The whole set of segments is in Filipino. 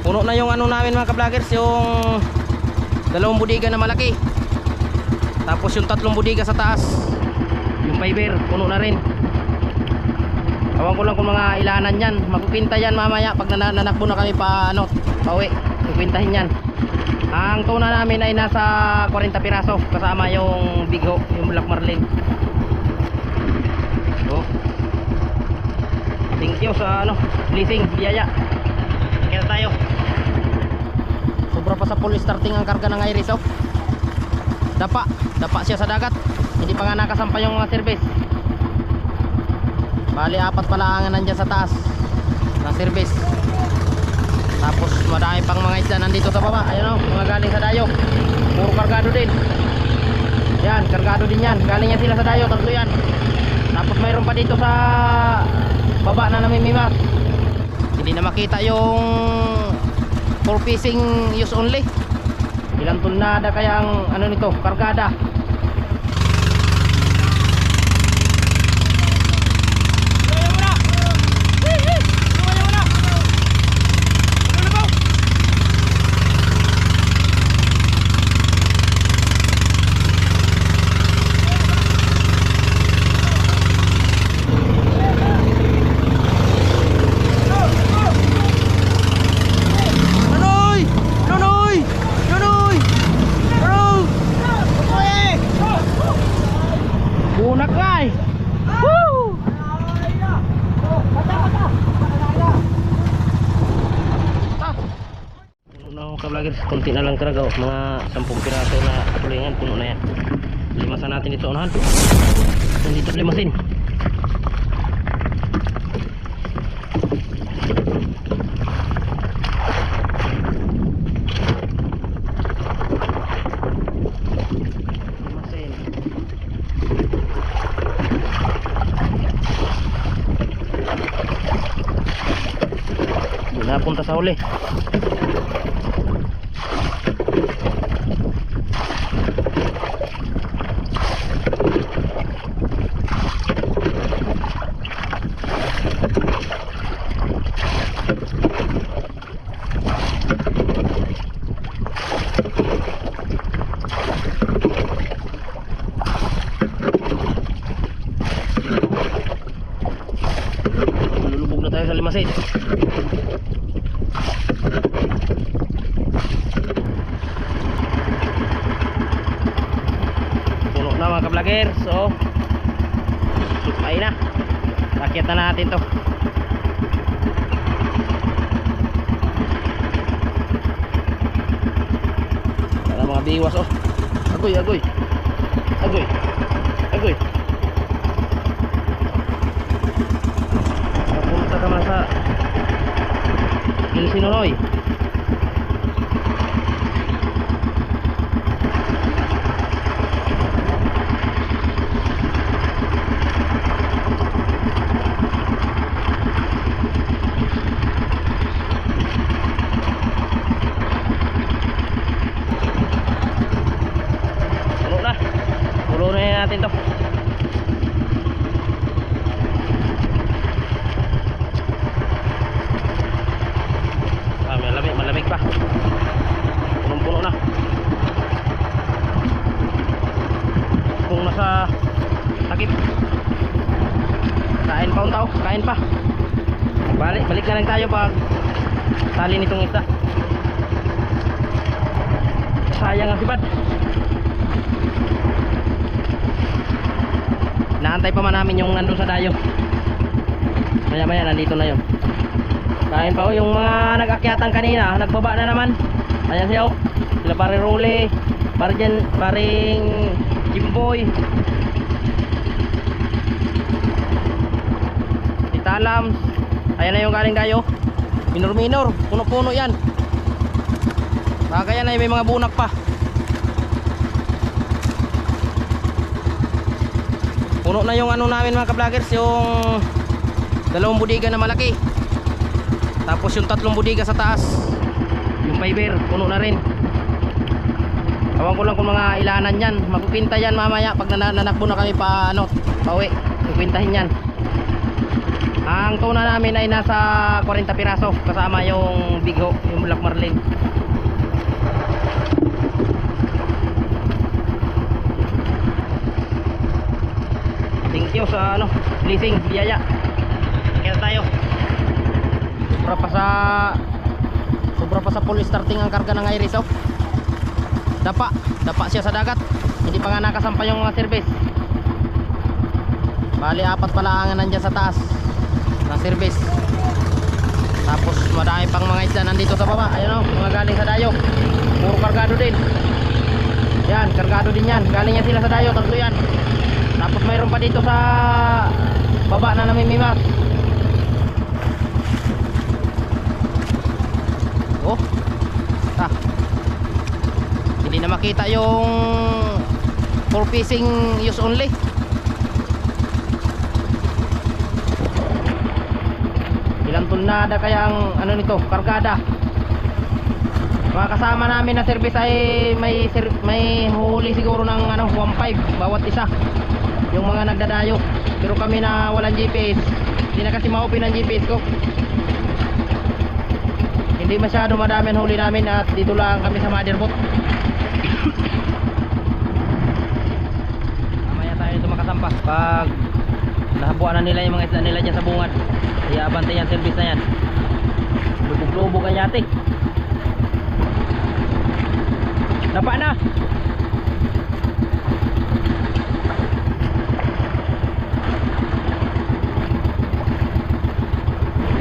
Puno na yung ano namin mga ka-vloggers, yung dalawang budiga na malaki. Tapos yung tatlong budiga sa taas. Yung fiber, puno na rin. Awan ko lang kung mga ilanan yan. Magkukwinta yan mamaya pag nana- nanakbo na kami pa ano, pauwi. Kukwintahin yan. Ang tuna namin ay nasa 40 piraso kasama yung big ho, yung black marlin. So, thank you sa ano, blessing, biyaya. Kaya tayo. Sobra pa starting ang karga ng iris oh. Dapa, dapa siya sa dagat. Hindi pa nga nakasampa yung mga service. Bali apat pala ang nandiyan sa taas na service. Tapos madami pang mga isda nandito sa baba. Ayun oh, mga galing sa dayo. Puro kargado din. Yan, kargado din yan. Galing yan sila sa dayo, tatlo yan. Tapos mayroon pa dito sa baba na namimimas. Hindi na makita yung for fishing use only. Ilang tonada kaya ang ano nito, kargada. Ako ka-vloggers, konti na lang talaga oh. mga 10 piraso na tulingan, puno na yan limasan natin ito unahan nandito limasin napunta sa huli. Na mga ka-vlogger. So, ay na. Rakyat na natin to. Para mga biwas oh. Agoy, agoy. Agoy. Agoy. Napunta ka man sa Ilsinonoy. Puno na. Pulo na yan natin to. Ah, malamig, malamig pa. Punong-puno na. Kung nasa takip. Kain pa tao, kain pa. Balik, balik na lang tayo pag tali nitong isda. Sayang ang sibad. Naantay pa man namin yung nandun sa dayo. Maya maya nandito na yun. Kain pa oh, yung mga nag-akyatan kanina, nagbaba na naman. Ayan siya oh. Sila pare Role, pare dyan, paring Jimboy. Italams. Ayan na yung galing tayo. Minor minor, puno-puno yan. Baka yan ay may mga bunak pa. Puno na yung ano namin mga ka-vloggers, yung dalawang budiga na malaki. Tapos yung tatlong budiga sa taas. Yung fiber, puno na rin. Awan ko lang kung mga ilanan yan. Magkukwinta yan mamaya pag nana- nanakbo na kami pa ano, pauwi. Kukwintahin yan. Ang tuna namin ay nasa 40 piraso kasama yung bigo, yung black marlin. Thank you sa ano, blessing, biyaya. Kaya tayo. Sobra pa sa sobra pa sa full starting ang karga ng Iris oh. Dapa, dapa siya sa dagat. Hindi pa nga nakasampa yung mga service. Bali apat pala ang nandiyan sa taas ng service. Tapos madami pang mga isda nandito sa baba. Ayun oh, mga galing sa dayo. Puro kargado din. Yan, kargado din yan. Galing yan sila sa dayo, tatlo yan. Tapos mayroon pa dito sa baba na namimimas. Oh. Ah. Hindi na makita yung for fishing use only. Tonelada kaya ang ano nito, kargada. Mga kasama namin na service ay may ser- may huli siguro ng ano 1.5 bawat isa. Yung mga nagdadayo. Pero kami na walang GPS, hindi na kasi ma-open ang GPS ko. Hindi masyado madami ang huli namin at dito lang kami sa motherboard. Mamaya tayo dito makasampas pag nahabuan na nila yung mga isda nila dyan sa bungad. Iabante yan service na yan. Lubog-lubog ang yate. Napa na.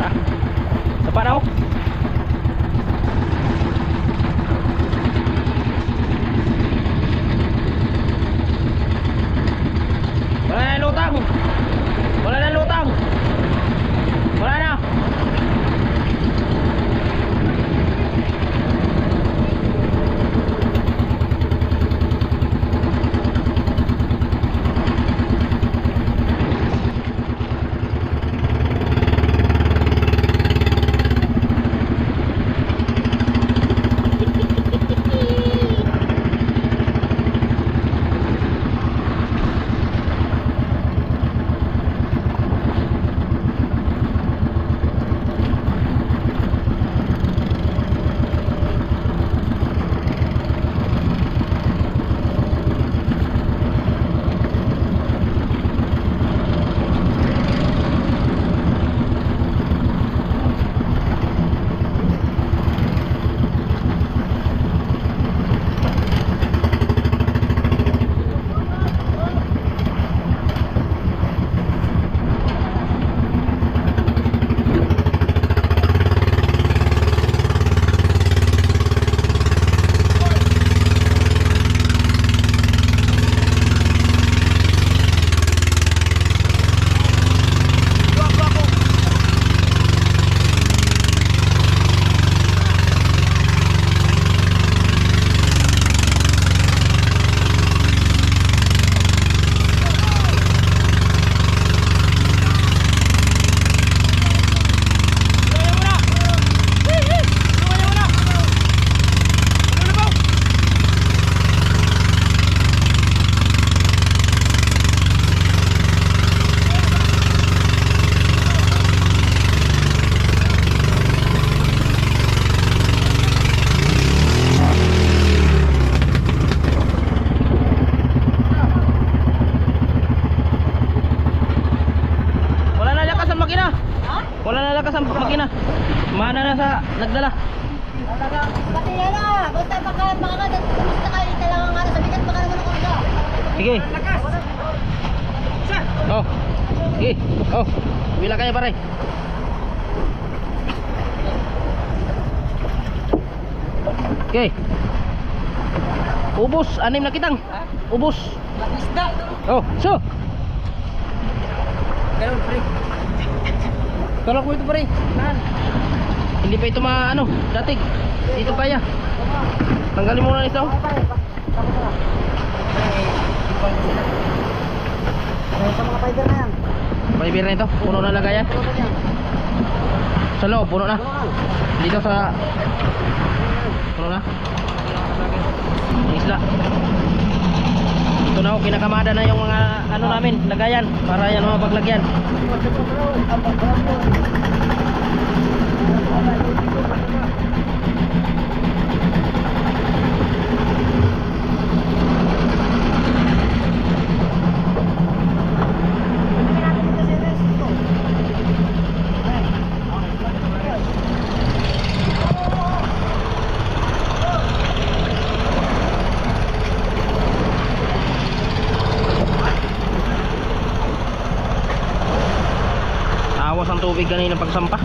Ah, Napa na oh. Oh. Sige. Oh. Bila kayo pare. Okay. Ubus, anim na kitang. Ubus. Isda. Oh, so. Ganun pre. Tolak mo ito pare. Hindi pa ito ma ano, datig. Dito pa ya. Tanggalin mo na oh. Sa mga fighter na yan. Fiber na ito. Puno na lagayan. Sa loob, puno na. Dito sa Puno na. Isla. Ito na ho, kinakamada na yung mga ano namin, lagayan para yan mga paglagyan. Tawas ang tubig kanina pagsampa.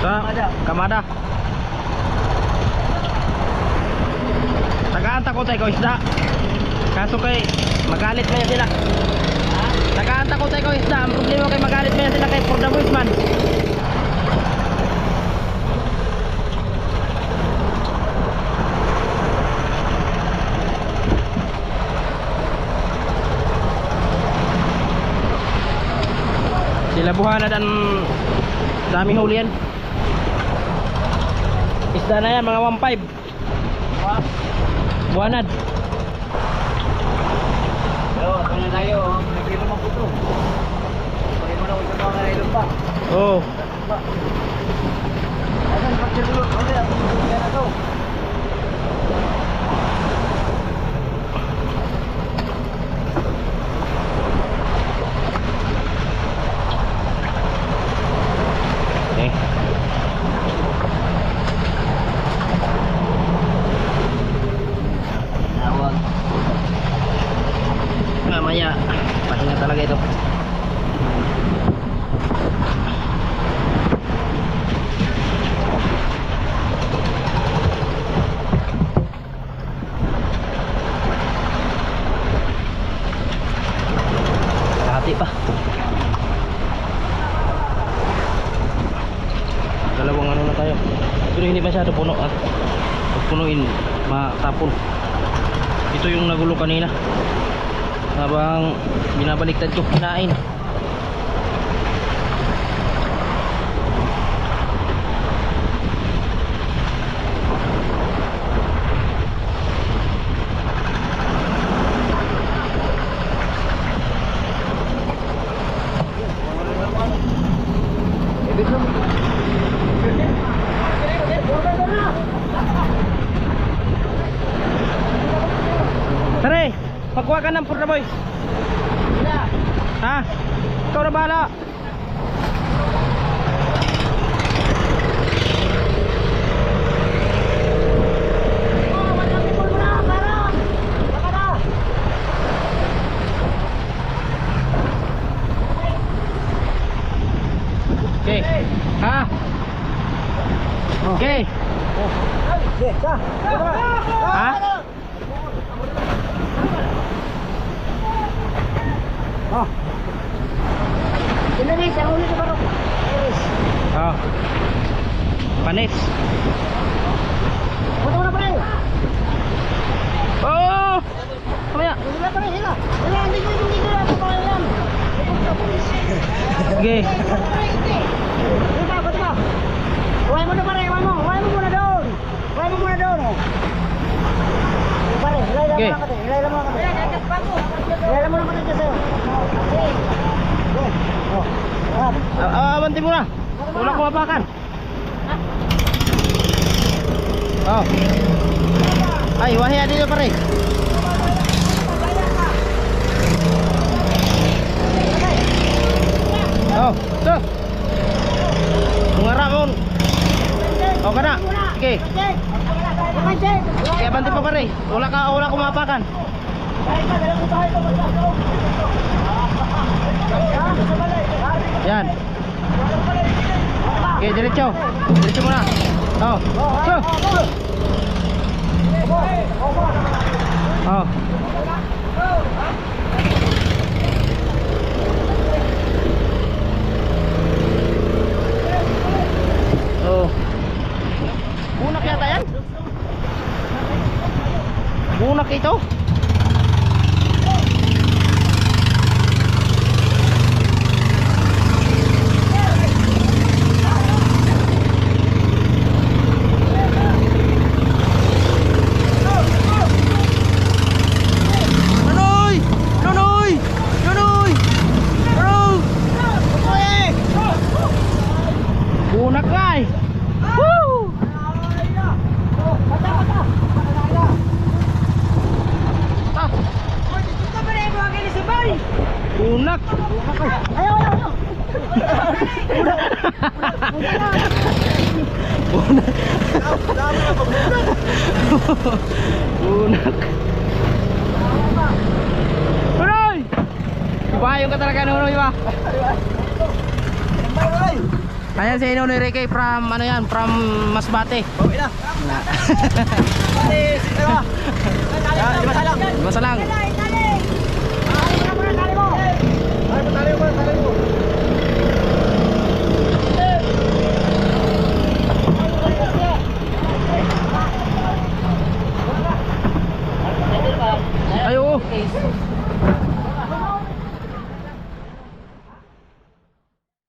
Kamada. Kamada. Tagaanta ko tayo ko isda. Kaso kay magalit yan sila. Tagaanta ko tayo ko isda. Ang problema kay magalit yan sila kay for the voice man. Sila buhana dan dami huli yan. Isda na yan, mga 1.5. Buwanad. Pero, ito na tayo. oh. Nagkilo mga puto. Pagay mo na kung sa mga nailong pa. Oh. Asan, pagkilo. Ano yan? Yan na to. Okay. Tawag. Mamaya, pahinga talaga ito. Hati pa. Dalawang ano na tayo. Pero hindi masyado puno at pag punuin, matapon. Ito yung nagulo kanina. Habang binabaliktad ko kinain Magkuha ka ng purna boy. Ha? Ikaw na bahala. Okay. Ha? Okay. Ha? Sinalis, ang ulo sa barok. Oh. Panis. Punta mo na pare. Oh! Kamaya. Sila pare, sila. Sila, hindi ko hindi ko na pa yan. Sige. Sila, ba't ka? Huwag mo na pare, huwag mo. Huwag mo muna doon. Huwag mo muna doon. oh. Pare, hilay lang Okay. muna kati. Hilay lang muna kati. Hilay lang muna kati dyan sa'yo. Okay. Okay. Oh. Ah, Ah, awanti mo na. Wala ko mapakan. Oh. Ay, wahaya dito pare. Oh, to. Ngara mo. Oh, kana. Sige. Kaya banti pa pare. Wala ka, wala ko mapakan. Yan. Oke, diretso. Diretso muna. Oh. Oh. Oh. Bunak yata yan? Bunak ito? Ibayong ka talaga Nonoy ba? Ayan si Nonoy Ricky from ano yan, from Masbate. Bawi na. Pati, sino ba? Ah, Lima salang. Masalang. Ay,